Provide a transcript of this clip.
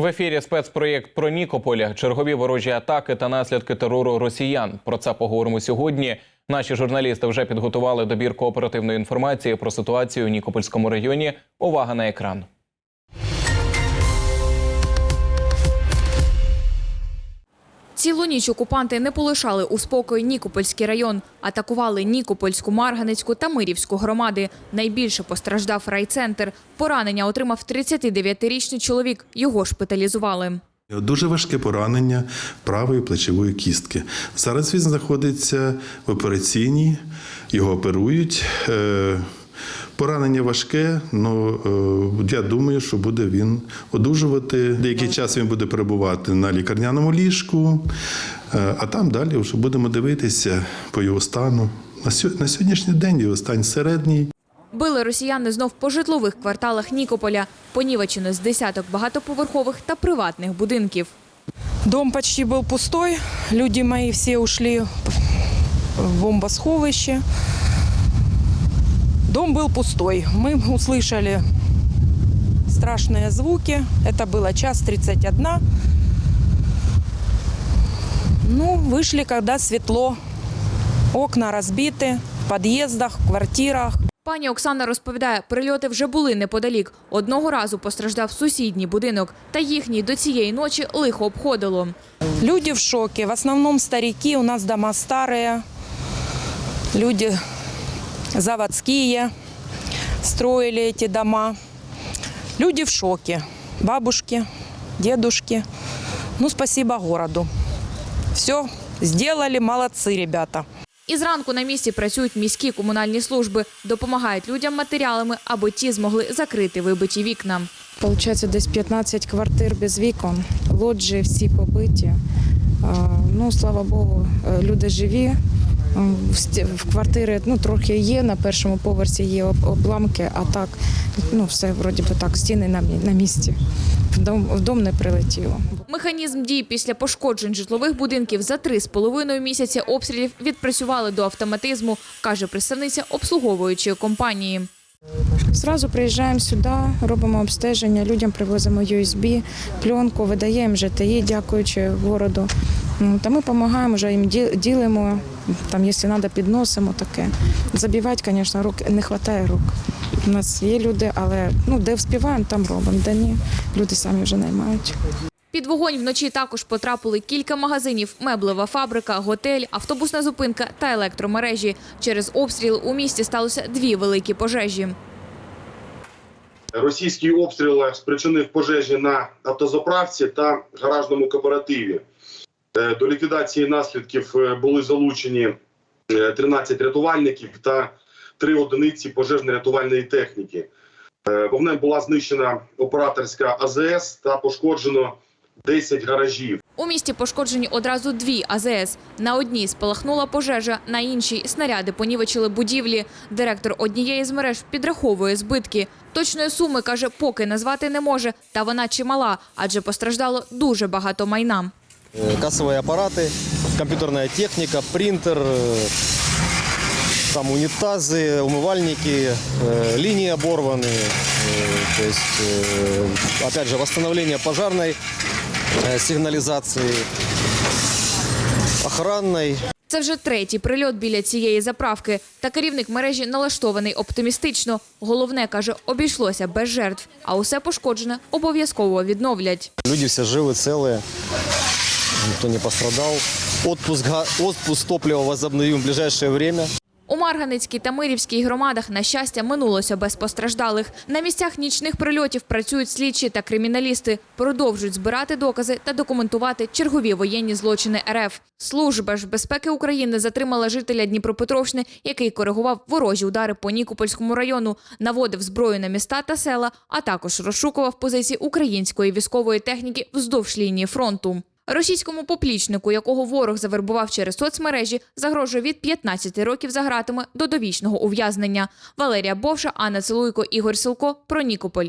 В ефірі спецпроєкт про Нікополя, чергові ворожі атаки та наслідки терору росіян. Про це поговоримо сьогодні. Наші журналісти вже підготували добірку оперативної інформації про ситуацію у Нікопольському районі. Увага на екран. Цілу ніч окупанти не полишали у спокої Нікопольський район. Атакували Нікопольську, Марганецьку та Мирівську громади. Найбільше постраждав райцентр. Поранення отримав 39-річний чоловік. Його шпиталізували. Дуже важке поранення правої плечової кістки. Зараз він знаходиться в операційній, його оперують. Поранення важке, але я думаю, що буде він одужувати. Деякий час він буде перебувати на лікарняному ліжку, е, а там далі вже будемо дивитися по його стану. На сьо- На сьогоднішній день його стан середній. Били росіяни знов по житлових кварталах Нікополя. Понівечено з десяток багатоповерхових та приватних будинків. Дом почти был пустой. Люди мои все ушли в бомбосховище. Дом был пустой. Мы услышали страшные звуки. Это было час 31. Ну, вышли, когда светло. Окна разбиты в подъездах, в квартирах. Пані Оксана розповідає, прильоти вже були неподалік. Одного разу постраждав сусідній будинок, та їхній до цієї ночі лихо обходило. Люди в шоке. В основном старики, у нас дома старые. Люди заводские строили эти дома. Люди в шоке. Бабушки, дедушки. Ну, спасибо городу. Все сделали, молодцы ребята. І зранку на місці працюють міські комунальні служби, допомагають людям матеріалами, аби ті змогли закрити вибиті вікна. Получається, десь 15 квартир без вікон, лоджії всі побиті. Ну, слава Богу, е, люди живі. В квартири ну, трохи є, на першому поверсі є обламки, а так ну, все вроді би так, стіни на, на місці. В дом, в дом не прилетіло. Механізм дій після пошкоджень житлових будинків за три з половиною місяці обстрілів відпрацювали до автоматизму, каже представниця обслуговуючої компанії. Зразу приїжджаємо сюди, робимо обстеження, людям привозимо USB, пленку, видаємо ЖТІ, дякуючи городу. Ну, Та ми допомагаємо, вже їм ділимо, там, якщо треба, підносимо таке. Забивати, звісно, рук не вистачає рук. У нас є люди, але ну, де вспіваємо, там робимо, де ні, люди самі вже наймають. Під вогонь вночі також потрапили кілька магазинів, меблева фабрика, готель, автобусна зупинка та електромережі. Через обстріл у місті сталося дві великі пожежі. Російський обстріл спричинив пожежі на автозаправці та гаражному кооперативі. Е, До ліквідації наслідків е, були залучені е, 13 рятувальників та 3 одиниці пожежно-рятувальної техніки. Е, Вогнем була знищена операторська АЗС та пошкоджено 10 гаражів. У місті пошкоджені одразу дві АЗС. На одній спалахнула пожежа, на іншій снаряди понівечили будівлі. Директор однієї з мереж підраховує збитки. Точної суми каже, поки назвати не може, та вона чимала, адже постраждало дуже багато майна. Э, кассовые аппараты, компьютерная техника, принтер, э, там унитазы, умывальники, э, линии оборваны. э, То есть, э, опять же, восстановление пожарной э, сигнализации, охранной. Це вже третій прильот біля цієї заправки. Та керівник мережі налаштований оптимістично. Головне, каже, обійшлося без жертв, а усе пошкоджене обов'язково відновлять. Люди все живы, целые, никто не пострадал. Отпуск, отпуск топлива возобновим в ближайшее время. У Марганецькій та Мирівській громадах, на щастя, минулося без постраждалих. На місцях нічних прильотів працюють слідчі та криміналісти. Продовжують збирати докази та документувати чергові воєнні злочини РФ. Служба ж безпеки України затримала жителя Дніпропетровщини, який коригував ворожі удари по Нікопольському району, наводив зброю на міста та села, а також розшукував позиції української військової техніки вздовж лінії фронту. Російському поплічнику, якого ворог завербував через соцмережі, загрожує від 15 років за гратами до довічного ув'язнення. Валерія Бовша, Анна Целуйко, Ігор Силко про Нікополь.